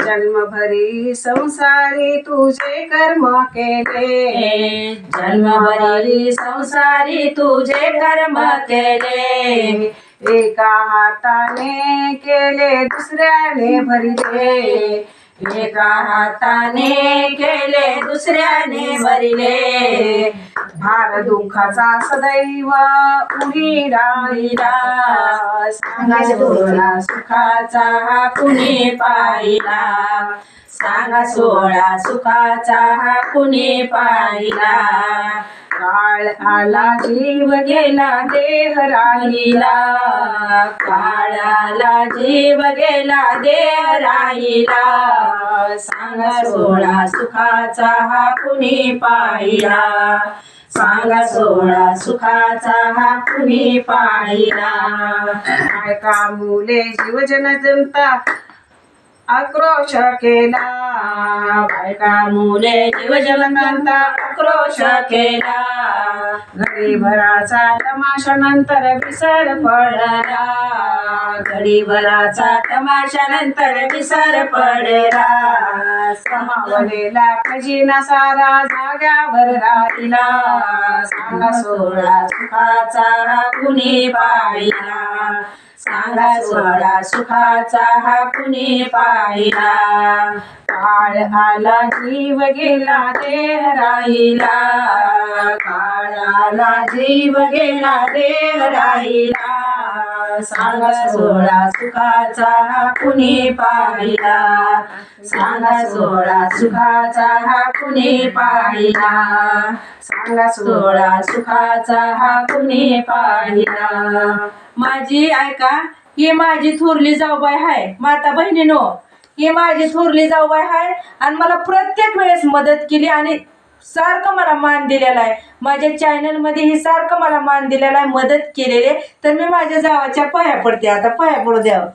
जन्मभरी संसारी तुझे कर्म केले. जन्मभरी संसारी तुझे कर्म केले. एका हाताने केले दुसऱ्याने भरले एका हाताने केले दुसऱ्याने भरिले. भार दुःखाचा सदैव उरी राहिला. सांगा सुखाचा हा कुणी पाहिला. सांगा सोळा सुखाचा हा कुणी पाहिला? काळ आला जीव गेला देह राहिला. काळाला जीव गेला देह राहिला. सांगा सोळा सुखाचा हा कुणी पाहिला? सांगा सोळा सुखाचा हा कुणी पाहिला? बायका मुले जीवजन जनता आक्रोश केला. बायका मुले जीवजनंता आक्रोश केला. घडीभराचा तमाशा नंतर विसर पडला. घडीभराचा तमाशा नंतर विसर पडला. समावलेला खजिना सारा जाग्यावर राहिला. सांगा सोळा सुखाचा हा कुणी पाहिला? सांगा सोळा सुखाचा हा कुणी पाहिला? काळ आला जीव गेला देह राहिला. काळाला जीव गेला देव राहिला. सांगा सोळा सुखाचा कुणी पाहिला? सांगा सोळा सुखाचा हा कुणी पाहिला? सांगा सोळा सुखाचा हा कुणी पाहिला? माझी ऐका ही माझी थोरली जाऊबाई हाय माता बहिणीनो. ही माझी थोरली जाऊबाई हाय आणि मला प्रत्येक वेळेस मदत केली आणि सारखं मला मान दिलेला आहे. माझ्या चॅनलमध्ये हे सारखं मला मान दिलेला आहे मदत केलेली आहे. तर मी माझ्या जावाच्या पाया पडते. आता पाया पडू द्यावं.